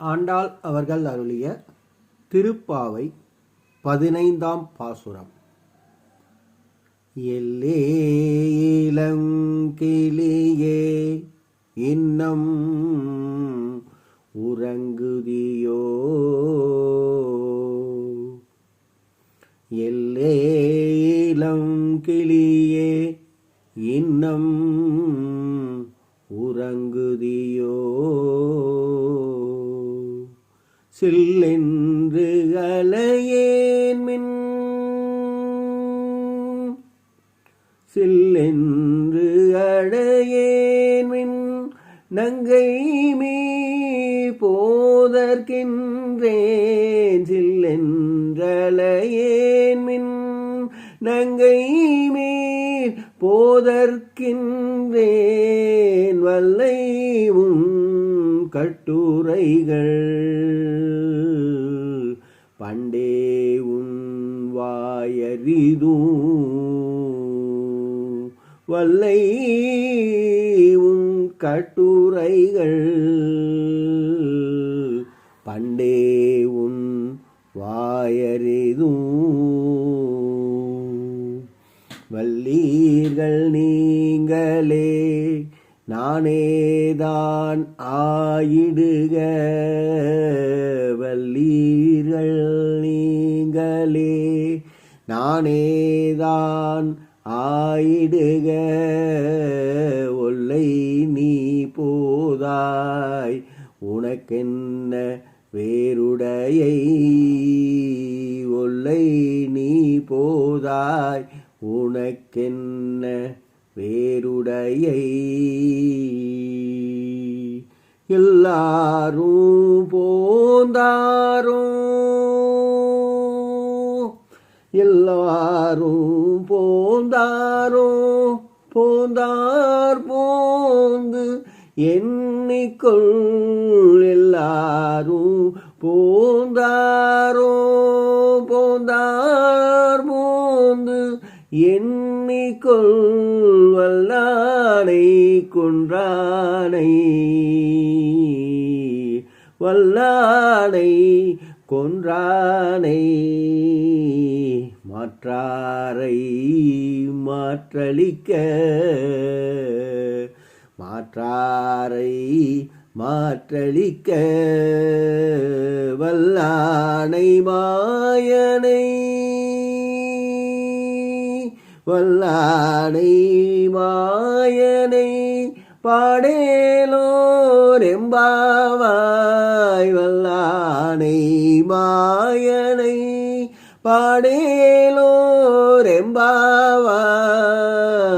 ஆண்டாள் அவர்கள் அருளிய திருப்பாவை பதினைந்தாம் பாசுரம். எல்லே இளங்கிளியே இன்னம் உறங்குதியோ. எல்லே இளங்கிளியே இன்னம் உறங்குதியோ. சில்லென்று அலையேன் மின். சில்லென்று அடையேன் மின். நங்கை மீ போதற்கின்றேன். சில்லென்றலையேன் மின். நங்கை மீர் போதற்கின்றேன். வல்லை உன் கட்டுரைகள். பண்டே உன் வாயறிதும். வல்லை உன் கட்டுரைகள். பண்டே உன் வாயறிதும். வல்லீர்கள் நீங்களே நானேதான் ஆயிடுக வல்லீர்கள் நீங்களே. நானேதான் ஆயிடுக ஒல்லை நீ போதாய். உனக்கென்ன வேறுடையை ஒல்லை நீ போதாய். உனக்கென்ன பேருடையை எல்லாரும் போந்தாரோ? எல்லாரும் போந்தாரோ? போந்தார் போந்து எண்ணிக்கொள் எல்லாரும் போந்தாரோ? போந்தார் போந்து எண்ணிக்கொள் வல்லானை கொன்றானை வல்லானை கொன்றானை. மாற்றாரை மாற்றளிக்க மாற்றாரை மாற்றளிக்க வல்லானை மாயனை வல்லானை மாயனை பாடேலோரெம்பாவாய். வல்லானை மாயனை பாடேலோரெம்பாவாய்.